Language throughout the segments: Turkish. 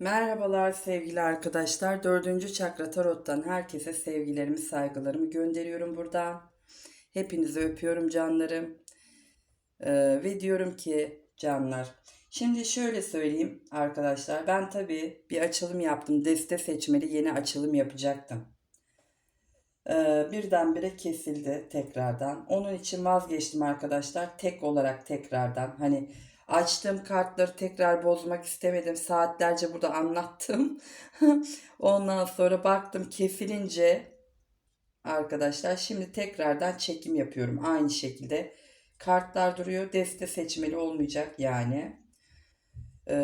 Merhabalar sevgili arkadaşlar. Dördüncü çakra tarottan herkese sevgilerimi, saygılarımı gönderiyorum buradan. Hepinizi öpüyorum canlarım. Ee, ve diyorum ki canlar. Şimdi şöyle söyleyeyim arkadaşlar. Ben tabii bir açılım yaptım. Deste seçmeli yeni açılım yapacaktım. Ee, birdenbire kesildi tekrardan. Onun için vazgeçtim arkadaşlar. Tek olarak tekrardan. Hani açtığım kartları tekrar bozmak istemedim. Saatlerce burada anlattım. Ondan sonra baktım kesilince arkadaşlar şimdi tekrardan çekim yapıyorum. Aynı şekilde kartlar duruyor. Deste seçmeli olmayacak yani. Ee,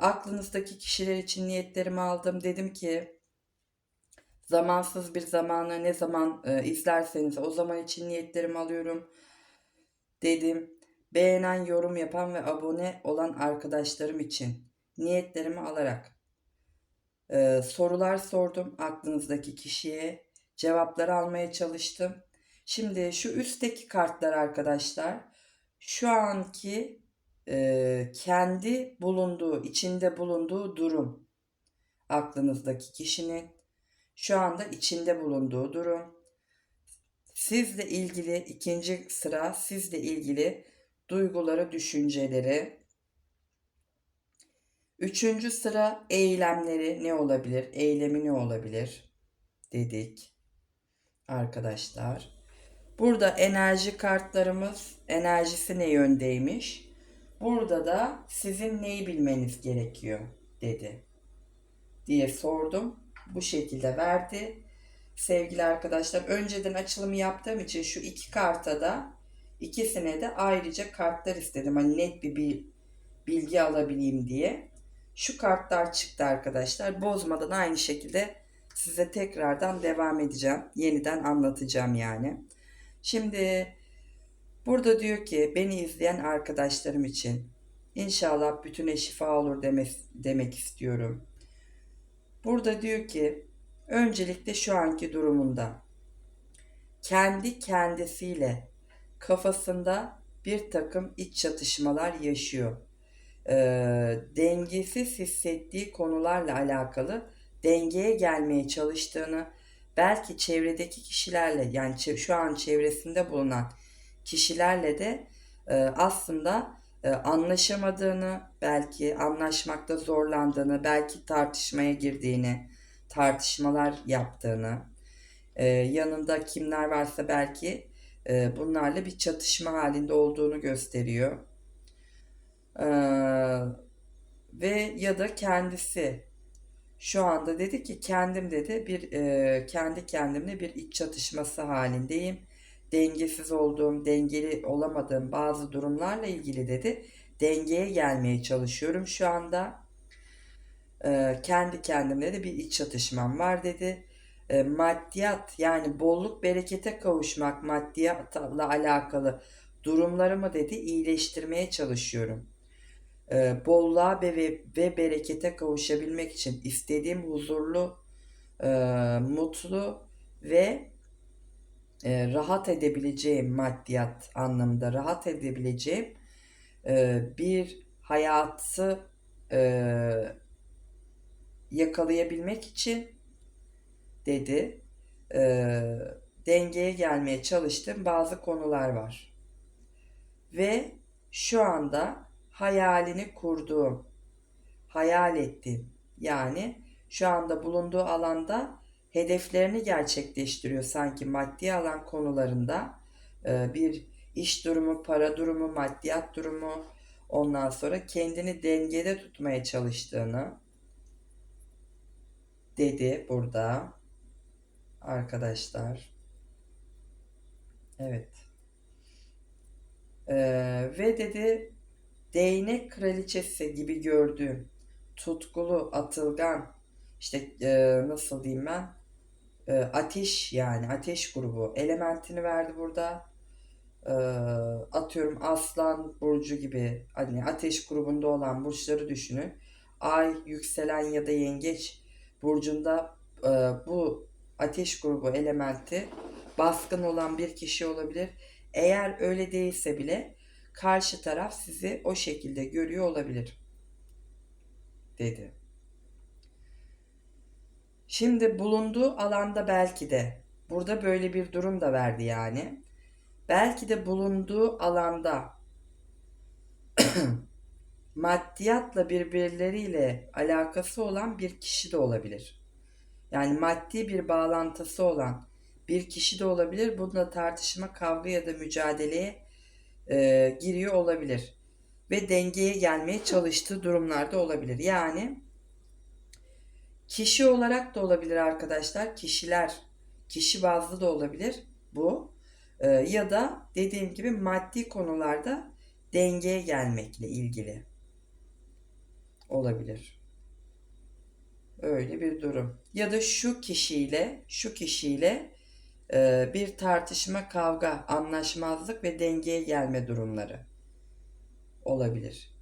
aklınızdaki kişiler için niyetlerimi aldım. Dedim ki zamansız bir zamanı ne zaman e, izlerseniz o zaman için niyetlerimi alıyorum dedim. Beğenen, yorum yapan ve abone olan arkadaşlarım için niyetlerimi alarak e, sorular sordum aklınızdaki kişiye. Cevapları almaya çalıştım. Şimdi şu üstteki kartlar arkadaşlar şu anki e, kendi bulunduğu, içinde bulunduğu durum aklınızdaki kişinin şu anda içinde bulunduğu durum. Sizle ilgili ikinci sıra sizle ilgili duyguları, düşünceleri. Üçüncü sıra eylemleri ne olabilir? Eylemi ne olabilir? Dedik arkadaşlar. Burada enerji kartlarımız enerjisi ne yöndeymiş? Burada da sizin neyi bilmeniz gerekiyor dedi diye sordum. Bu şekilde verdi. Sevgili arkadaşlar önceden açılımı yaptığım için şu iki karta da ikisine de ayrıca kartlar istedim. Hani net bir bilgi alabileyim diye. Şu kartlar çıktı arkadaşlar. Bozmadan aynı şekilde size tekrardan devam edeceğim. Yeniden anlatacağım yani. Şimdi burada diyor ki beni izleyen arkadaşlarım için inşallah bütüne şifa olur demek, demek istiyorum. Burada diyor ki öncelikle şu anki durumunda kendi kendisiyle kafasında bir takım iç çatışmalar yaşıyor. E, dengesiz hissettiği konularla alakalı dengeye gelmeye çalıştığını belki çevredeki kişilerle yani şu an çevresinde bulunan kişilerle de e, aslında e, anlaşamadığını, belki anlaşmakta zorlandığını, belki tartışmaya girdiğini, tartışmalar yaptığını, e, yanında kimler varsa belki e, bunlarla bir çatışma halinde olduğunu gösteriyor. E, ve ya da kendisi şu anda dedi ki kendim dedi bir e, kendi kendimle bir iç çatışması halindeyim. Dengesiz olduğum, dengeli olamadığım bazı durumlarla ilgili dedi. Dengeye gelmeye çalışıyorum şu anda. E, kendi kendimle de bir iç çatışmam var dedi. E, maddiyat yani bolluk berekete kavuşmak maddiyatla alakalı durumlarımı dedi iyileştirmeye çalışıyorum. E, bolluğa ve, ve, berekete kavuşabilmek için istediğim huzurlu, e, mutlu ve e, rahat edebileceğim maddiyat anlamında rahat edebileceğim e, bir hayatı e, yakalayabilmek için dedi. E, dengeye gelmeye çalıştığım bazı konular var. Ve şu anda hayalini kurduğum, hayal ettiğim yani şu anda bulunduğu alanda hedeflerini gerçekleştiriyor sanki maddi alan konularında. E, bir iş durumu, para durumu, maddiyat durumu ondan sonra kendini dengede tutmaya çalıştığını dedi burada arkadaşlar. Evet. Ee, ve dedi değnek kraliçesi gibi gördüğüm tutkulu, atılgan, işte e, nasıl diyeyim ben, e, ateş yani ateş grubu elementini verdi burada. E, atıyorum aslan burcu gibi hani ateş grubunda olan burçları düşünün. Ay, yükselen ya da yengeç burcunda e, bu ateş grubu elementi baskın olan bir kişi olabilir. Eğer öyle değilse bile karşı taraf sizi o şekilde görüyor olabilir dedi. Şimdi bulunduğu alanda belki de burada böyle bir durum da verdi yani. Belki de bulunduğu alanda maddiyatla birbirleriyle alakası olan bir kişi de olabilir. Yani maddi bir bağlantısı olan bir kişi de olabilir. Bunda tartışma, kavga ya da mücadeleye e, giriyor olabilir. Ve dengeye gelmeye çalıştığı durumlarda olabilir. Yani kişi olarak da olabilir arkadaşlar. Kişiler, kişi bazlı da olabilir bu. E, ya da dediğim gibi maddi konularda dengeye gelmekle ilgili olabilir. Öyle bir durum. Ya da şu kişiyle, şu kişiyle e, bir tartışma, kavga, anlaşmazlık ve dengeye gelme durumları olabilir.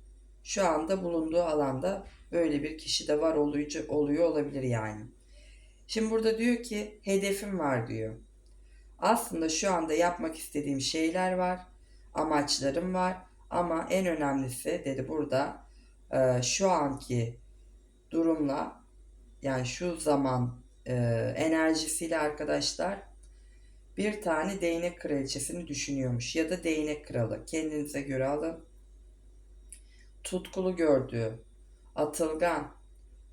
Şu anda bulunduğu alanda böyle bir kişi de var oluyor, oluyor olabilir yani. Şimdi burada diyor ki hedefim var diyor. Aslında şu anda yapmak istediğim şeyler var, amaçlarım var ama en önemlisi dedi burada e, şu anki durumla yani şu zaman e, enerjisiyle arkadaşlar bir tane değnek kraliçesini düşünüyormuş ya da değnek kralı kendinize göre alın. Tutkulu gördüğü, atılgan,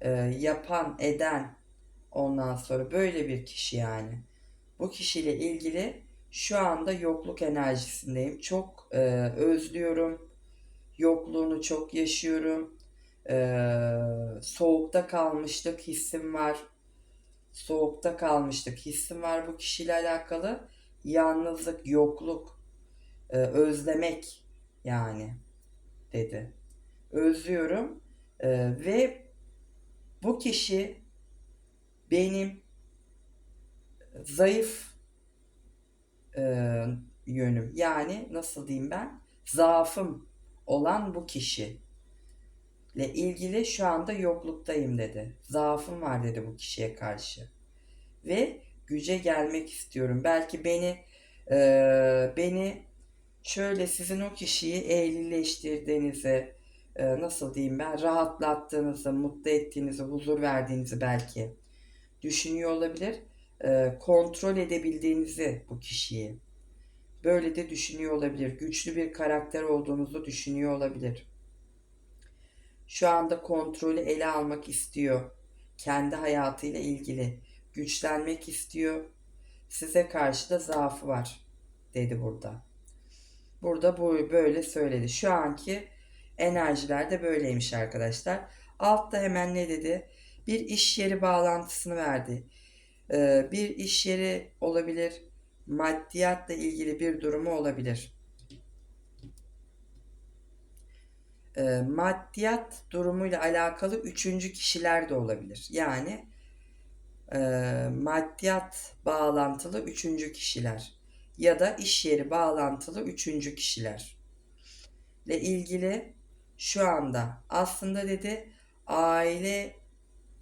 e, yapan, eden ondan sonra böyle bir kişi yani. Bu kişiyle ilgili şu anda yokluk enerjisindeyim. Çok e, özlüyorum. Yokluğunu çok yaşıyorum. E, soğukta kalmışlık hissim var. Soğukta kalmışlık hissim var bu kişiyle alakalı. Yalnızlık, yokluk, e, özlemek yani dedi. Özlüyorum e, ve bu kişi benim zayıf e, yönüm yani nasıl diyeyim ben zaafım olan bu kişi ile ilgili şu anda yokluktayım dedi. Zaafım var dedi bu kişiye karşı. Ve güce gelmek istiyorum. Belki beni e, beni şöyle sizin o kişiyi ehlileştirdiğinizi e, nasıl diyeyim ben rahatlattığınızı, mutlu ettiğinizi, huzur verdiğinizi belki düşünüyor olabilir. E, kontrol edebildiğinizi bu kişiyi böyle de düşünüyor olabilir. Güçlü bir karakter olduğunuzu düşünüyor olabilir. Şu anda kontrolü ele almak istiyor. Kendi hayatıyla ilgili güçlenmek istiyor. Size karşı da zaafı var dedi burada. Burada bu böyle söyledi. Şu anki enerjiler de böyleymiş arkadaşlar. Altta hemen ne dedi? Bir iş yeri bağlantısını verdi. Ee, bir iş yeri olabilir. Maddiyatla ilgili bir durumu olabilir. Ee, maddiyat durumuyla alakalı üçüncü kişiler de olabilir. Yani e, maddiyat bağlantılı üçüncü kişiler ya da iş yeri bağlantılı üçüncü kişiler ile ilgili şu anda aslında dedi aile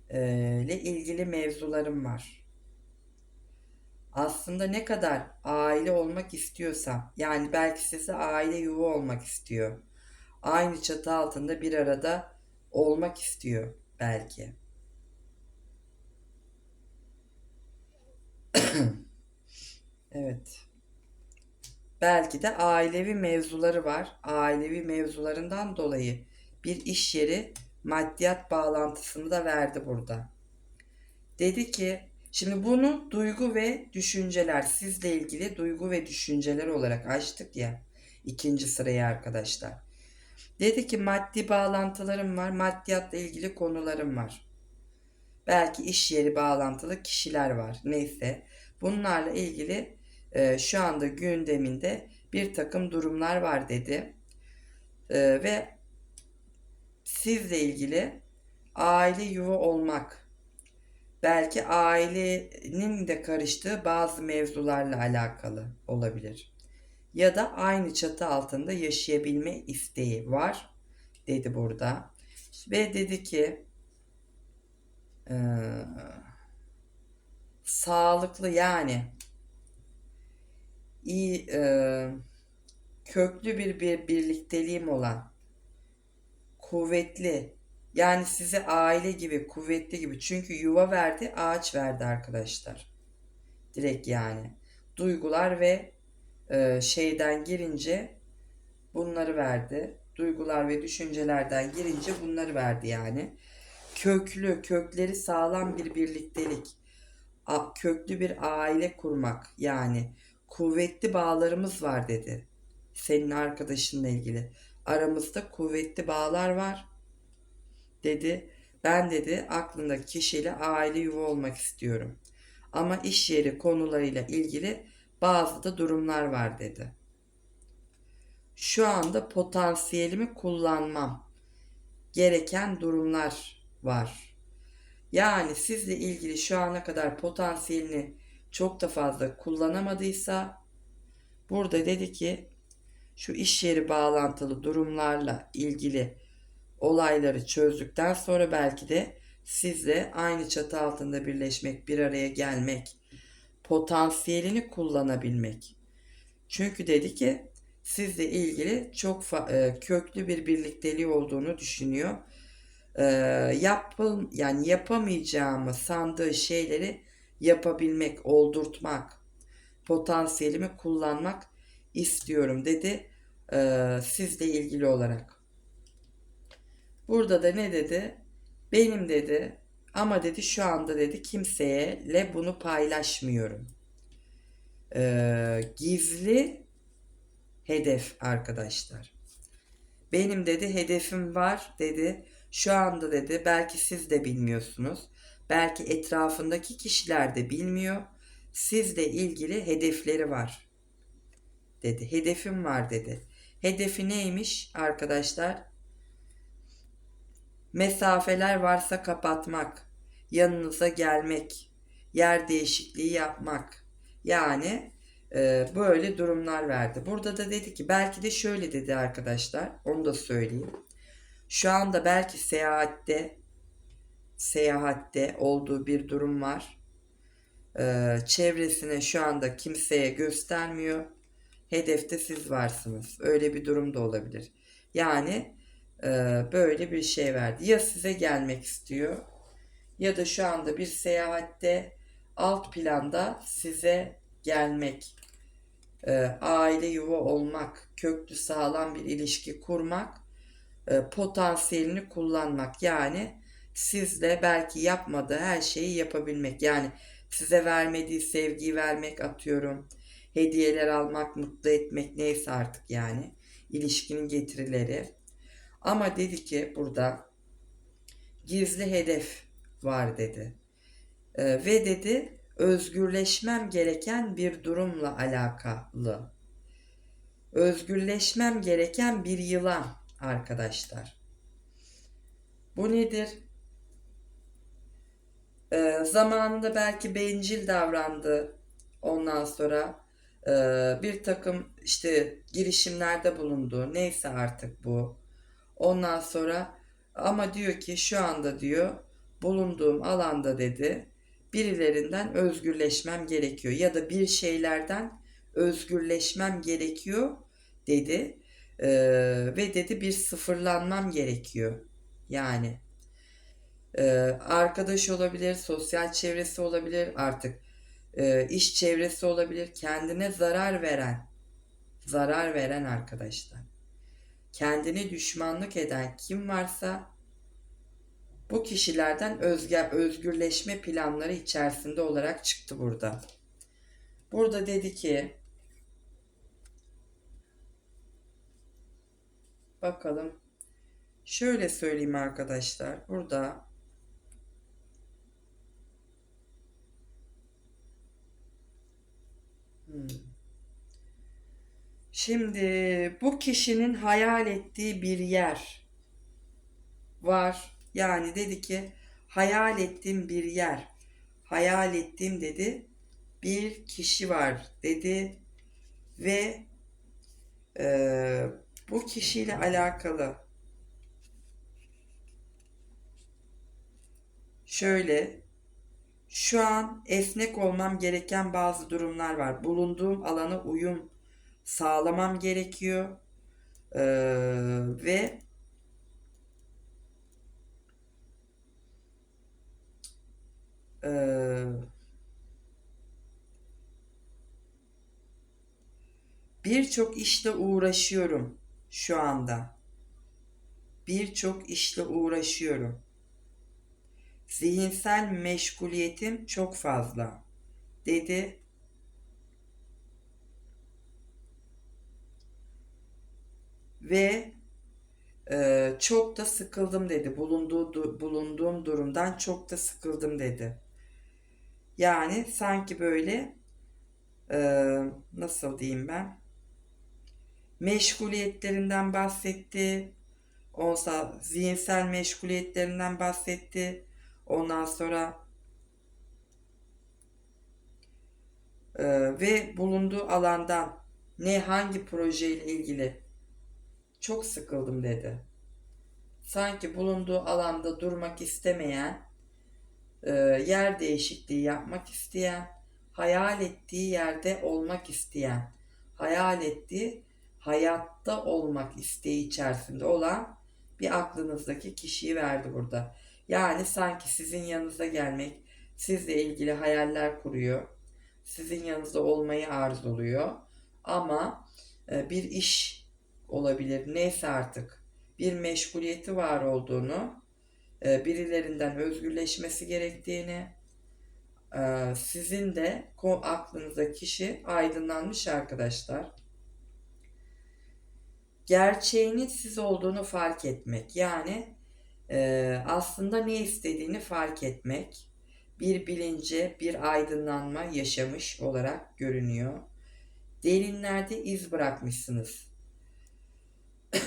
e, ile ilgili mevzularım var. Aslında ne kadar aile olmak istiyorsam yani belki size aile yuva olmak istiyor. Aynı çatı altında bir arada olmak istiyor belki. evet. Belki de ailevi mevzuları var. Ailevi mevzularından dolayı bir iş yeri maddiyat bağlantısını da verdi burada. Dedi ki şimdi bunu duygu ve düşünceler sizle ilgili duygu ve düşünceler olarak açtık ya ikinci sıraya arkadaşlar. Dedi ki maddi bağlantılarım var, maddiyatla ilgili konularım var. Belki iş yeri bağlantılı kişiler var. Neyse bunlarla ilgili e, şu anda gündeminde bir takım durumlar var dedi. E, ve sizle ilgili aile yuva olmak, belki ailenin de karıştığı bazı mevzularla alakalı olabilir. Ya da aynı çatı altında yaşayabilme isteği var dedi burada. Ve dedi ki e, sağlıklı yani iyi e, köklü bir, bir birlikteliğim olan kuvvetli Yani size aile gibi, kuvvetli gibi. Çünkü yuva verdi, ağaç verdi arkadaşlar. Direkt yani. Duygular ve e, şeyden girince bunları verdi. Duygular ve düşüncelerden girince bunları verdi yani. Köklü, kökleri sağlam bir birliktelik. Köklü bir aile kurmak yani kuvvetli bağlarımız var dedi. Senin arkadaşınla ilgili. Aramızda kuvvetli bağlar var dedi. Ben dedi aklındaki kişiyle aile yuva olmak istiyorum. Ama iş yeri konularıyla ilgili bazı da durumlar var dedi. Şu anda potansiyelimi kullanmam gereken durumlar var. Yani sizle ilgili şu ana kadar potansiyelini çok da fazla kullanamadıysa burada dedi ki şu iş yeri bağlantılı durumlarla ilgili olayları çözdükten sonra belki de sizle aynı çatı altında birleşmek, bir araya gelmek, potansiyelini kullanabilmek. Çünkü dedi ki sizle ilgili çok e, köklü bir birlikteliği olduğunu düşünüyor. E, yapıl yani yapamayacağımı sandığı şeyleri yapabilmek, oldurtmak, potansiyelimi kullanmak istiyorum dedi e, sizle ilgili olarak. Burada da ne dedi? Benim dedi ama dedi şu anda dedi kimseyle bunu paylaşmıyorum. Ee, gizli hedef arkadaşlar. Benim dedi hedefim var dedi. Şu anda dedi belki siz de bilmiyorsunuz. Belki etrafındaki kişiler de bilmiyor. Sizle ilgili hedefleri var dedi. Hedefim var dedi. Hedefi neymiş arkadaşlar? Mesafeler varsa kapatmak, yanınıza gelmek, yer değişikliği yapmak. Yani e, böyle durumlar verdi. Burada da dedi ki belki de şöyle dedi arkadaşlar. Onu da söyleyeyim. Şu anda belki seyahatte seyahatte olduğu bir durum var. Ee, çevresine şu anda kimseye göstermiyor. Hedefte siz varsınız. Öyle bir durum da olabilir. Yani e, böyle bir şey verdi. Ya size gelmek istiyor ya da şu anda bir seyahatte alt planda size gelmek, e, aile yuva olmak, köklü sağlam bir ilişki kurmak, e, potansiyelini kullanmak. Yani sizle belki yapmadığı her şeyi yapabilmek. Yani size vermediği sevgiyi vermek atıyorum. Hediyeler almak, mutlu etmek neyse artık yani. ilişkinin getirileri. Ama dedi ki burada gizli hedef var dedi. E, ve dedi özgürleşmem gereken bir durumla alakalı. Özgürleşmem gereken bir yılan arkadaşlar. Bu nedir? Ee, zamanında belki bencil davrandı. Ondan sonra e, bir takım işte girişimlerde bulundu. Neyse artık bu. Ondan sonra ama diyor ki şu anda diyor bulunduğum alanda dedi birilerinden özgürleşmem gerekiyor ya da bir şeylerden özgürleşmem gerekiyor dedi ee, ve dedi bir sıfırlanmam gerekiyor. Yani e, arkadaş olabilir sosyal çevresi olabilir artık e, iş çevresi olabilir. Kendine zarar veren zarar veren arkadaşlar. Kendini düşmanlık eden kim varsa bu kişilerden özge, özgürleşme planları içerisinde olarak çıktı burada. Burada dedi ki bakalım şöyle söyleyeyim arkadaşlar. Burada hmm. Şimdi bu kişinin hayal ettiği bir yer var yani dedi ki hayal ettiğim bir yer. Hayal ettiğim dedi bir kişi var dedi ve e, bu kişiyle alakalı şöyle şu an esnek olmam gereken bazı durumlar var. Bulunduğum alana uyum sağlamam gerekiyor. Ee, ve e, birçok işle uğraşıyorum şu anda. Birçok işle uğraşıyorum. Zihinsel meşguliyetim çok fazla dedi. Ve e, çok da sıkıldım dedi. Bulunduğu, bulunduğum durumdan çok da sıkıldım dedi. Yani sanki böyle e, nasıl diyeyim ben? Meşguliyetlerinden bahsetti. Olsa zihinsel meşguliyetlerinden bahsetti. Ondan sonra e, ve bulunduğu alandan ne hangi projeyle ilgili çok sıkıldım dedi. Sanki bulunduğu alanda durmak istemeyen, e, yer değişikliği yapmak isteyen, hayal ettiği yerde olmak isteyen, hayal ettiği hayatta olmak isteği içerisinde olan bir aklınızdaki kişiyi verdi burada. Yani sanki sizin yanınıza gelmek, sizle ilgili hayaller kuruyor. Sizin yanınızda olmayı arzuluyor. Ama e, bir iş olabilir. Neyse artık bir meşguliyeti var olduğunu, e, birilerinden özgürleşmesi gerektiğini, e, sizin de aklınızda kişi aydınlanmış arkadaşlar. Gerçeğinin siz olduğunu fark etmek. Yani e, aslında ne istediğini fark etmek. Bir bilince, bir aydınlanma yaşamış olarak görünüyor. Derinlerde iz bırakmışsınız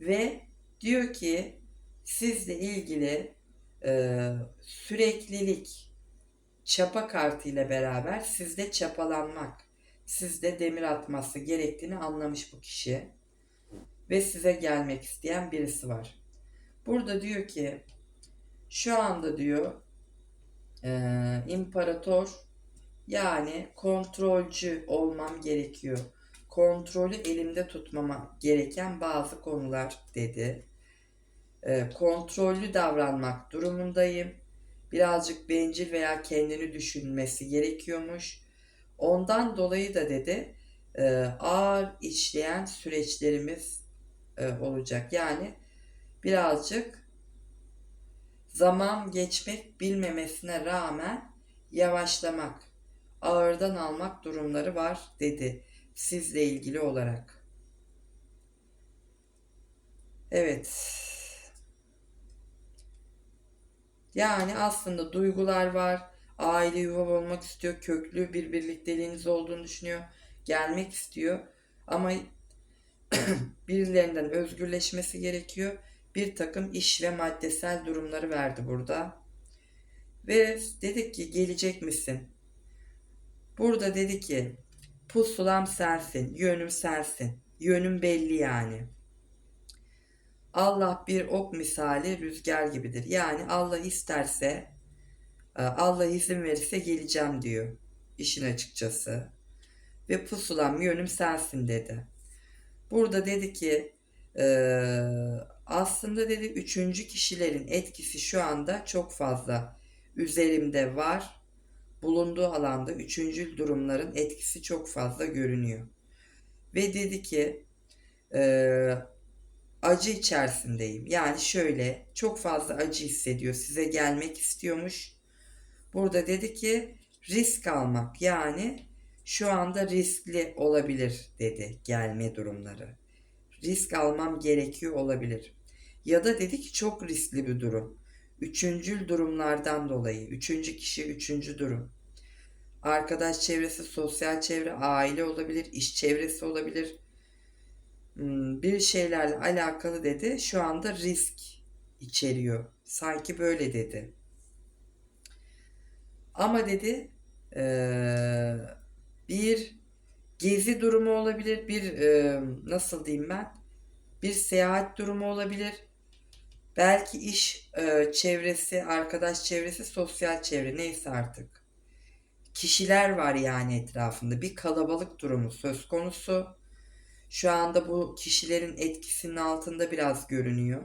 ve diyor ki sizle ilgili e, süreklilik çapa kartı ile beraber sizde çapalanmak, sizde demir atması gerektiğini anlamış bu kişi. Ve size gelmek isteyen birisi var. Burada diyor ki şu anda diyor e, imparator yani kontrolcü olmam gerekiyor kontrolü elimde tutmama gereken bazı konular dedi. E, kontrollü davranmak durumundayım. Birazcık bencil veya kendini düşünmesi gerekiyormuş. Ondan dolayı da dedi e, ağır işleyen süreçlerimiz e, olacak. Yani birazcık zaman geçmek bilmemesine rağmen yavaşlamak, ağırdan almak durumları var dedi sizle ilgili olarak. Evet. Yani aslında duygular var. Aile yuva olmak istiyor. Köklü bir birlikteliğiniz olduğunu düşünüyor. Gelmek istiyor. Ama birilerinden özgürleşmesi gerekiyor. Bir takım iş ve maddesel durumları verdi burada. Ve dedik ki gelecek misin? Burada dedi ki Pusulam sensin, yönüm sensin. Yönüm belli yani. Allah bir ok misali rüzgar gibidir. Yani Allah isterse, e, Allah izin verirse geleceğim diyor. işin açıkçası. Ve pusulam yönüm sensin dedi. Burada dedi ki e, aslında dedi üçüncü kişilerin etkisi şu anda çok fazla üzerimde var bulunduğu alanda üçüncül durumların etkisi çok fazla görünüyor. Ve dedi ki e, acı içerisindeyim. Yani şöyle çok fazla acı hissediyor. Size gelmek istiyormuş. Burada dedi ki risk almak yani şu anda riskli olabilir dedi gelme durumları. Risk almam gerekiyor olabilir. Ya da dedi ki çok riskli bir durum. Üçüncül durumlardan dolayı. Üçüncü kişi, üçüncü durum. Arkadaş çevresi, sosyal çevre, aile olabilir, iş çevresi olabilir. Hmm, bir şeylerle alakalı dedi. Şu anda risk içeriyor. Sanki böyle dedi. Ama dedi bir gezi durumu olabilir. Bir nasıl diyeyim ben? Bir seyahat durumu olabilir Belki iş e, çevresi, arkadaş çevresi, sosyal çevre neyse artık. Kişiler var yani etrafında. Bir kalabalık durumu söz konusu. Şu anda bu kişilerin etkisinin altında biraz görünüyor.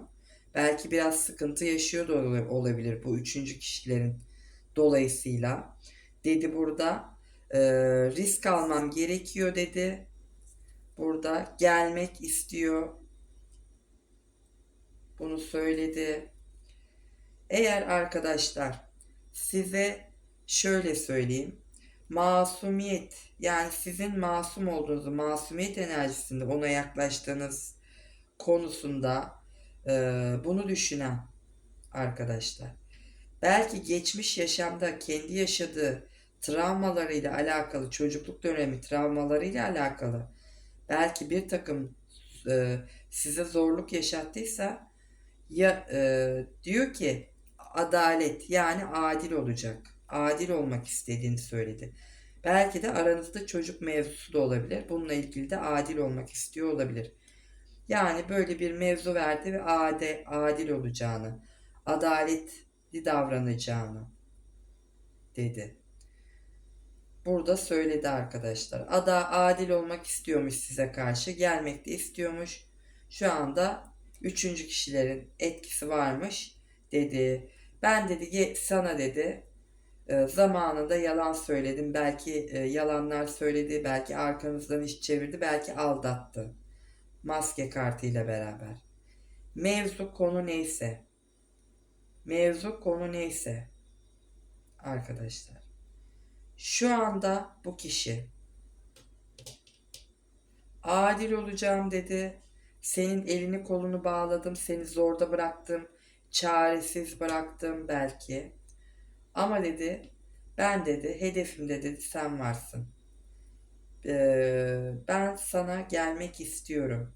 Belki biraz sıkıntı yaşıyor da olabilir bu üçüncü kişilerin dolayısıyla. Dedi burada e, risk almam gerekiyor dedi. burada gelmek istiyor. Bunu söyledi. Eğer arkadaşlar size şöyle söyleyeyim. Masumiyet yani sizin masum olduğunuzu, masumiyet enerjisinde ona yaklaştığınız konusunda e, bunu düşünen arkadaşlar. Belki geçmiş yaşamda kendi yaşadığı travmalarıyla alakalı, çocukluk dönemi travmalarıyla alakalı belki bir takım e, size zorluk yaşattıysa ya e, diyor ki adalet yani adil olacak. Adil olmak istediğini söyledi. Belki de aranızda çocuk mevzusu da olabilir. Bununla ilgili de adil olmak istiyor olabilir. Yani böyle bir mevzu verdi ve ade, adil olacağını, adaletli davranacağını dedi. Burada söyledi arkadaşlar. Ada adil olmak istiyormuş size karşı. Gelmek de istiyormuş. Şu anda üçüncü kişilerin etkisi varmış dedi. Ben dedi sana dedi zamanında yalan söyledim. Belki yalanlar söyledi. Belki arkanızdan iş çevirdi. Belki aldattı. Maske kartıyla beraber. Mevzu konu neyse. Mevzu konu neyse. Arkadaşlar. Şu anda bu kişi adil olacağım dedi. Senin elini kolunu bağladım, seni zorda bıraktım, çaresiz bıraktım belki. Ama dedi, ben dedi, hedefimde dedi sen varsın. Ee, ben sana gelmek istiyorum.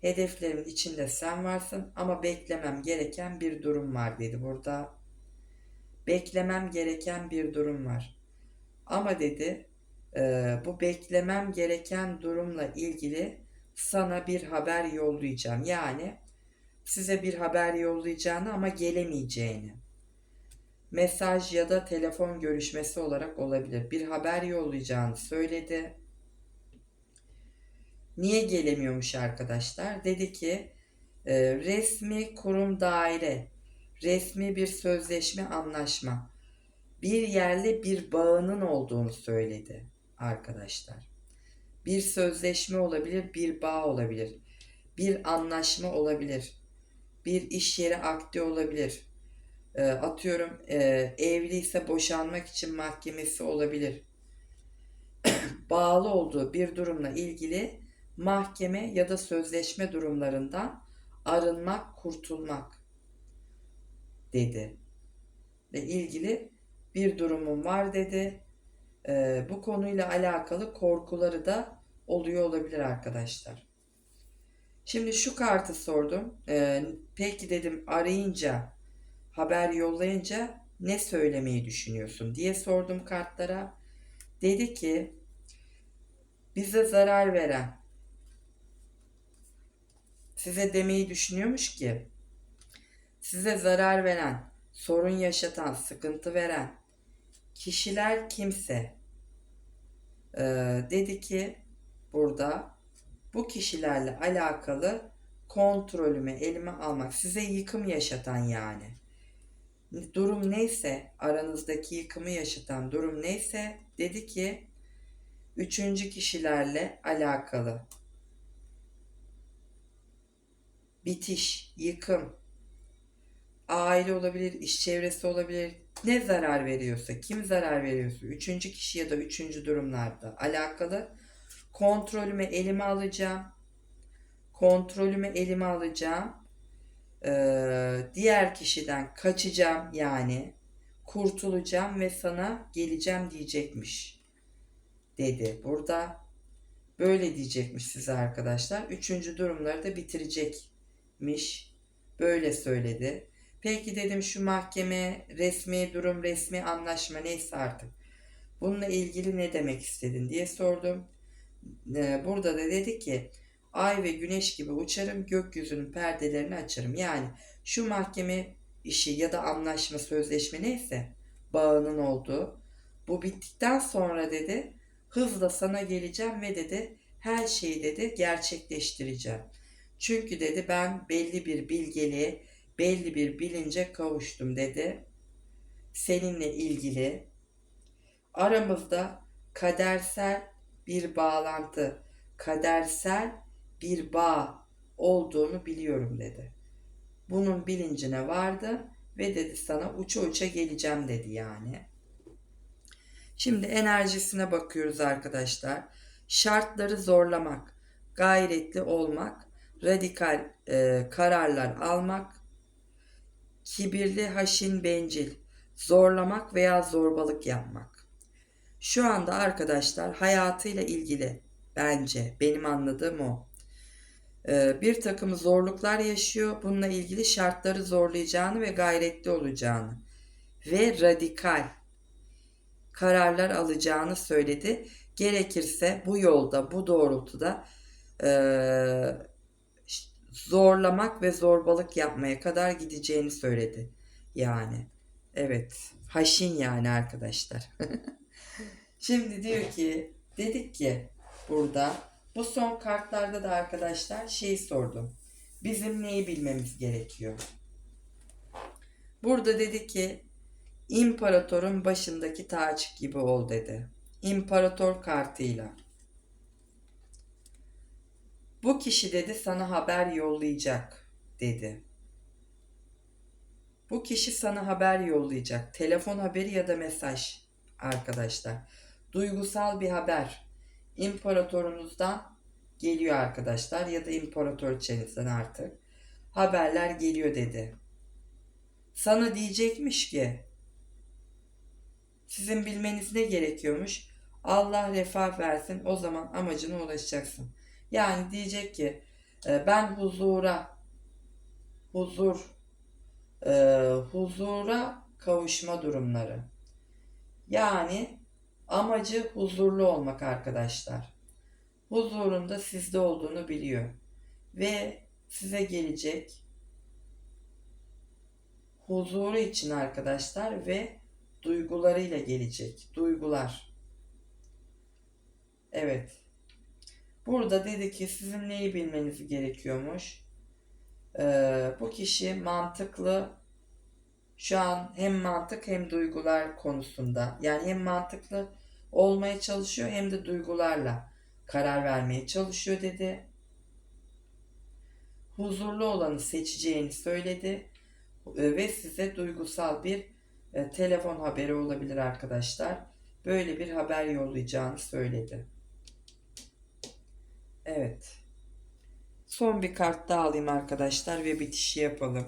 Hedeflerimin içinde sen varsın ama beklemem gereken bir durum var dedi burada. Beklemem gereken bir durum var. Ama dedi e, bu beklemem gereken durumla ilgili sana bir haber yollayacağım. Yani size bir haber yollayacağını ama gelemeyeceğini. Mesaj ya da telefon görüşmesi olarak olabilir. Bir haber yollayacağını söyledi. Niye gelemiyormuş arkadaşlar? Dedi ki e, resmi kurum daire, resmi bir sözleşme anlaşma bir yerle bir bağının olduğunu söyledi arkadaşlar. Bir sözleşme olabilir, bir bağ olabilir. Bir anlaşma olabilir. Bir iş yeri akdi olabilir. E, atıyorum e, evliyse boşanmak için mahkemesi olabilir. Bağlı olduğu bir durumla ilgili mahkeme ya da sözleşme durumlarından arınmak, kurtulmak dedi. Ve ilgili bir durumum var dedi. Ee, bu konuyla alakalı korkuları da oluyor olabilir arkadaşlar. Şimdi şu kartı sordum. Ee, peki dedim arayınca, haber yollayınca ne söylemeyi düşünüyorsun diye sordum kartlara. Dedi ki bize zarar veren size demeyi düşünüyormuş ki size zarar veren, sorun yaşatan, sıkıntı veren, kişiler kimse e, dedi ki burada bu kişilerle alakalı kontrolümü elime almak size yıkım yaşatan yani durum neyse aranızdaki yıkımı yaşatan durum neyse dedi ki üçüncü kişilerle alakalı bitiş, yıkım, aile olabilir, iş çevresi olabilir, ne zarar veriyorsa, kim zarar veriyorsa, üçüncü kişi ya da üçüncü durumlarda alakalı kontrolümü elime alacağım. Kontrolümü elime alacağım. Ee, diğer kişiden kaçacağım yani kurtulacağım ve sana geleceğim diyecekmiş dedi. Burada böyle diyecekmiş size arkadaşlar. Üçüncü durumları da bitirecekmiş. Böyle söyledi. Peki dedim şu mahkeme, resmi durum, resmi anlaşma neyse artık. Bununla ilgili ne demek istedin diye sordum. Ee, burada da dedi ki ay ve güneş gibi uçarım gökyüzünün perdelerini açarım. Yani şu mahkeme işi ya da anlaşma sözleşme neyse bağının olduğu bu bittikten sonra dedi hızla sana geleceğim ve dedi her şeyi dedi gerçekleştireceğim. Çünkü dedi ben belli bir bilgeliğe belli bir bilince kavuştum dedi. Seninle ilgili aramızda kadersel bir bağlantı, kadersel bir bağ olduğunu biliyorum dedi. Bunun bilincine vardı ve dedi sana uça uça geleceğim dedi yani. Şimdi enerjisine bakıyoruz arkadaşlar. Şartları zorlamak, gayretli olmak, radikal e, kararlar almak, kibirli, haşin, bencil, zorlamak veya zorbalık yapmak. Şu anda arkadaşlar hayatıyla ilgili bence benim anladığım o. Ee, bir takım zorluklar yaşıyor. Bununla ilgili şartları zorlayacağını ve gayretli olacağını ve radikal kararlar alacağını söyledi. Gerekirse bu yolda, bu doğrultuda eee, zorlamak ve zorbalık yapmaya kadar gideceğini söyledi. Yani evet, haşin yani arkadaşlar. Şimdi diyor ki, dedik ki burada bu son kartlarda da arkadaşlar şeyi sordum. Bizim neyi bilmemiz gerekiyor? Burada dedi ki imparatorun başındaki taç gibi ol dedi. İmparator kartıyla. Bu kişi dedi sana haber yollayacak dedi. Bu kişi sana haber yollayacak. Telefon haberi ya da mesaj arkadaşlar. Duygusal bir haber. İmparatorunuzdan geliyor arkadaşlar ya da imparatoriçenizden artık. Haberler geliyor dedi. Sana diyecekmiş ki sizin bilmeniz ne gerekiyormuş? Allah refah versin o zaman amacına ulaşacaksın. Yani diyecek ki e, ben huzura huzur e, huzura kavuşma durumları. Yani amacı huzurlu olmak arkadaşlar. Huzurun da sizde olduğunu biliyor. Ve size gelecek huzuru için arkadaşlar ve duygularıyla gelecek. Duygular. Evet. Burada dedi ki sizin neyi bilmeniz gerekiyormuş. Ee, bu kişi mantıklı şu an hem mantık hem duygular konusunda. Yani hem mantıklı olmaya çalışıyor hem de duygularla karar vermeye çalışıyor dedi. Huzurlu olanı seçeceğini söyledi Ee, ve size duygusal bir e, telefon haberi olabilir arkadaşlar. Böyle bir haber yollayacağını söyledi. Evet. Son bir kart daha alayım arkadaşlar ve bitişi yapalım.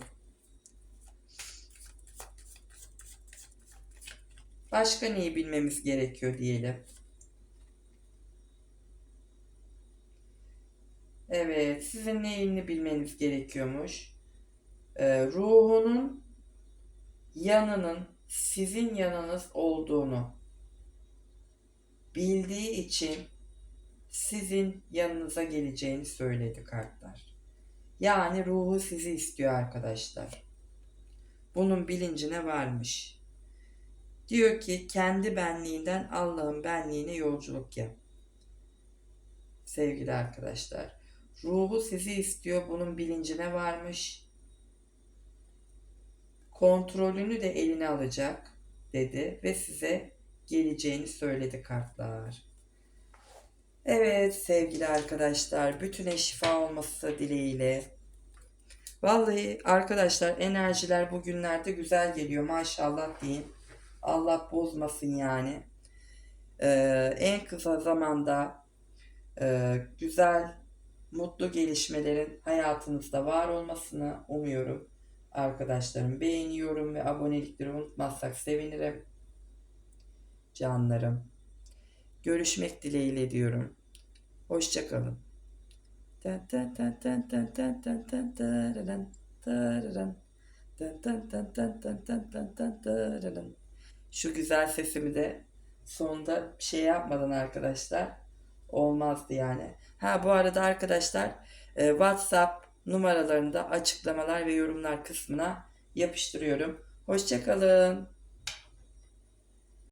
Başka neyi bilmemiz gerekiyor diyelim. Evet, sizin neyini bilmeniz gerekiyormuş. Ee, ruhunun yanının sizin yanınız olduğunu bildiği için sizin yanınıza geleceğini söyledi kartlar. Yani ruhu sizi istiyor arkadaşlar. Bunun bilincine varmış. Diyor ki kendi benliğinden Allah'ın benliğine yolculuk yap. Sevgili arkadaşlar. Ruhu sizi istiyor. Bunun bilincine varmış. Kontrolünü de eline alacak dedi ve size geleceğini söyledi kartlar. Evet sevgili arkadaşlar, bütüne şifa olması dileğiyle. Vallahi arkadaşlar enerjiler bugünlerde güzel geliyor maşallah diyeyim. Allah bozmasın yani. Ee, en kısa zamanda e, güzel, mutlu gelişmelerin hayatınızda var olmasını umuyorum. Arkadaşlarım beğeniyorum ve abonelikleri unutmazsak sevinirim. Canlarım. Görüşmek dileğiyle diyorum. Hoşçakalın. Şu güzel sesimi de sonunda şey yapmadan arkadaşlar olmazdı yani. Ha bu arada arkadaşlar e, WhatsApp numaralarını da açıklamalar ve yorumlar kısmına yapıştırıyorum. Hoşçakalın.